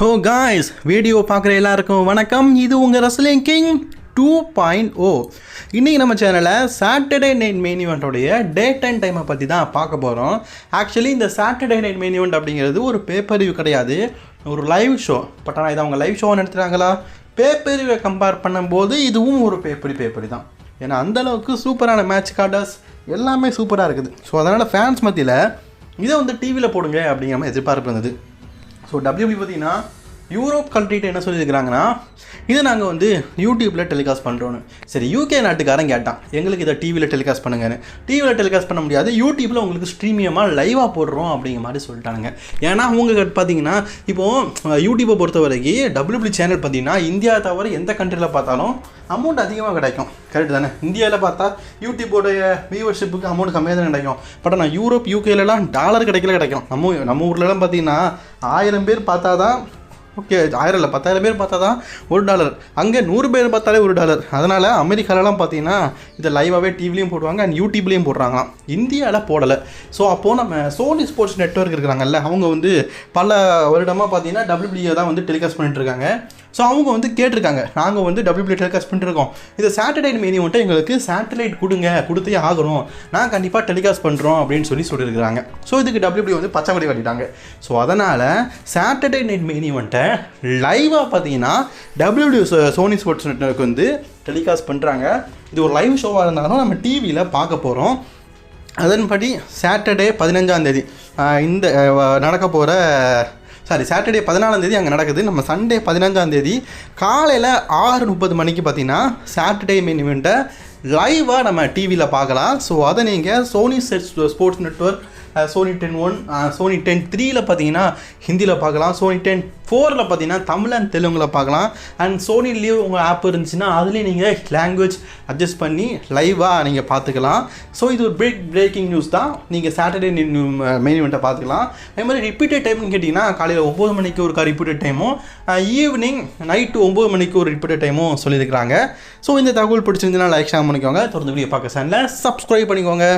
ஹோ guys video பார்க்குற எல்லாருக்கும் வணக்கம். இது உங்கள் wrestling king two point o இன்றைக்கி நம்ம சேனலில் சாட்டர்டே நைட் மெயின் ஈவெண்ட்டோடைய டேட் அண்ட் டைமை பற்றி தான் பார்க்க போகிறோம் ஆக்சுவலி இந்த சாட்டர்டே நைட் மெயின் ஈவெண்ட் அப்படிங்கிறது ஒரு பேப்பர் கிடையாது. ஒரு லைவ் ஷோ பட் ஆனால் இதை அவங்க லைவ் ஷோ நடத்துகிறாங்களா பேப்பர் கம்பேர் பண்ணும்போது இதுவும் ஒரு பேப்பரி பேப்பரி தான். ஏன்னா அந்தளவுக்கு சூப்பரான மேட்ச் கார்டர்ஸ் எல்லாமே சூப்பராக இருக்குது. ஸோ அதனால் ஃபேன்ஸ் மத்தியில் இதை வந்து டிவியில் போடுங்க அப்படிங்கிற மாதிரி எதிர்பார்ப்பு இருந்தது. ஸோ டபிள்யூபி பார்த்தீங்கன்னா யூரோப் கண்ட்ரிகிட்ட என்ன சொல்லியிருக்கிறாங்கன்னா இதை நாங்கள் வந்து யூடியூப்பில் டெலிகாஸ்ட் பண்ணுறோன்னு சரி யூகே நாட்டுக்காரன் கேட்டான் எங்களுக்கு இதை டிவியில் டெலிகாஸ்ட் பண்ணுங்கன்னு. டிவியில் டெலிகாஸ்ட் பண்ண முடியாது யூடியூப்பில் உங்களுக்கு ஸ்ட்ரீமியமாக லைவாக போடுறோம் அப்படிங்கிற மாதிரி சொல்லிட்டானுங்க. ஏன்னா அவங்க பார்த்தீங்கன்னா இப்போது யூடியூப்பை பொறுத்த வரைக்கும் டபிள்யூபிள்யூ சேனல் பார்த்தீங்கன்னா இந்தியா தவிர எந்த கண்ட்ரியில் பார்த்தாலும் அமௌண்ட் அதிகமாக கிடைக்கும். கரெக்ட் தானே? இந்தியாவில் பார்த்தா யூடியூபோடைய வியூவர்ஷிப்புக்கு அமௌண்ட் கம்மியாக தான் கிடைக்கும். பட் ஆனால் யூரோப் யூகேலலாம் டாலர் கிடைக்கல கிடைக்கும் நம்ம நம்ம ஊர்லலாம் பார்த்தீங்கன்னா ஆயிரம் பேர் பார்த்தா தான் ஓகே ஆயிரம் இல்லை பத்தாயிரம் பேர் பார்த்தா தான் ஒரு டாலர். அங்கே நூறு பேர் பார்த்தாலே ஒரு டாலர். அதனால் அமெரிக்காலலாம் பார்த்தீங்கன்னா இதை லைவாகவே டிவிலையும் போடுவாங்க அண்ட் யூடியூப்லேயும் போடுறாங்களாம். இந்தியாவில் போடலை. ஸோ அப்போது நம்ம சோனி ஸ்போர்ட்ஸ் நெட்ஒர்க் இருக்கிறாங்கல்ல அவங்க வந்து பல வருடமாக பார்த்தீங்கன்னா டபிள்யூபிஏ தான் வந்து டெலிகாஸ்ட் பண்ணிட்டு இருக்காங்க ஸோ அவங்க வந்து கேட்டிருக்காங்க. நாங்கள் வந்து டபிள்யூபிஏ டெலிகாஸ்ட் பண்ணிட்டுருக்கோம். இது சாட்டலைட் மீனி வந்துட்டு எங்களுக்கு சேட்டலைட் கொடுங்க கொடுத்தே ஆகணும். நான் கண்டிப்பாக டெலிகாஸ்ட் பண்ணுறோம் அப்படின்னு சொல்லி சொல்லியிருக்கிறாங்க. ஸோ இதுக்கு டபிள்யூபி வந்து பச்சை கொடி காட்டிட்டாங்க ஸோ அதனால் சாட்டர்டே நைட் மீனி வந்துட்டு லைவாக பார்த்தீங்கன்னா டபிள்யூடியூ சோனி ஸ்போர்ட்ஸ் நெட்ஒர்க் வந்து டெலிகாஸ்ட் பண்ணுறாங்க இது ஒரு லைவ் ஷோவாக இருந்தாலும் நம்ம டிவியில் பார்க்க போகிறோம் அதன்படி சாட்டர்டே பதினஞ்சாம் தேதி இந்த நடக்க போகிற சாரி சாட்டர்டே பதினாலாம் தேதி அங்கே நடக்குது. நம்ம சண்டே பதினஞ்சாம் தேதி காலையில் ஆறு முப்பது மணிக்கு பார்த்தீங்கன்னா சாட்டர்டே மெயின் இவெண்ட்டை லைவாக நம்ம டிவியில் பார்க்கலாம். ஸோ அதை நீங்கள் Sony set sports network Sony ten one Sony ten த்ரீயில் பார்த்தீங்கன்னா ஹிந்தியில் பார்க்கலாம். சோனி டென் ஃபோரில் பார்த்தீங்கன்னா தமிழ் அண்ட் தெலுங்கில் பார்க்கலாம். அண்ட் சோனி லீவ் உங்கள் ஆப் இருந்துச்சுன்னா அதுலேயும் நீங்கள் லாங்குவேஜ் அட்ஜஸ்ட் பண்ணி லைவாக நீங்கள் பார்த்துக்கலாம். ஸோ இது ஒரு பிரேக் பிரேக்கிங் நியூஸ் தான். நீங்கள் சாட்டர்டே மெயின் இவெண்ட்டை பார்த்துக்கலாம். அதே மாதிரி ரிப்பீட்டட் டைம்னு கேட்டிங்கன்னா காலையில் ஒம்பது மணிக்கு ஒரு ரிப்பீட்டட் டைமும் ஈவினிங் நைட்டு ஒம்பது மணிக்கு ஒரு ரிப்பீட்டட் டைமும் சொல்லியிருக்கிறாங்க. ஸோ இந்த தகவல் பிடிச்சிருந்துன்னா லைக் ஷேர் பண்ணிக்கோங்க. தொடர்ந்து வீடியோ பார்க்க சேனலில் சப்ஸ்கிரைப் பண்ணிக்கோங்க.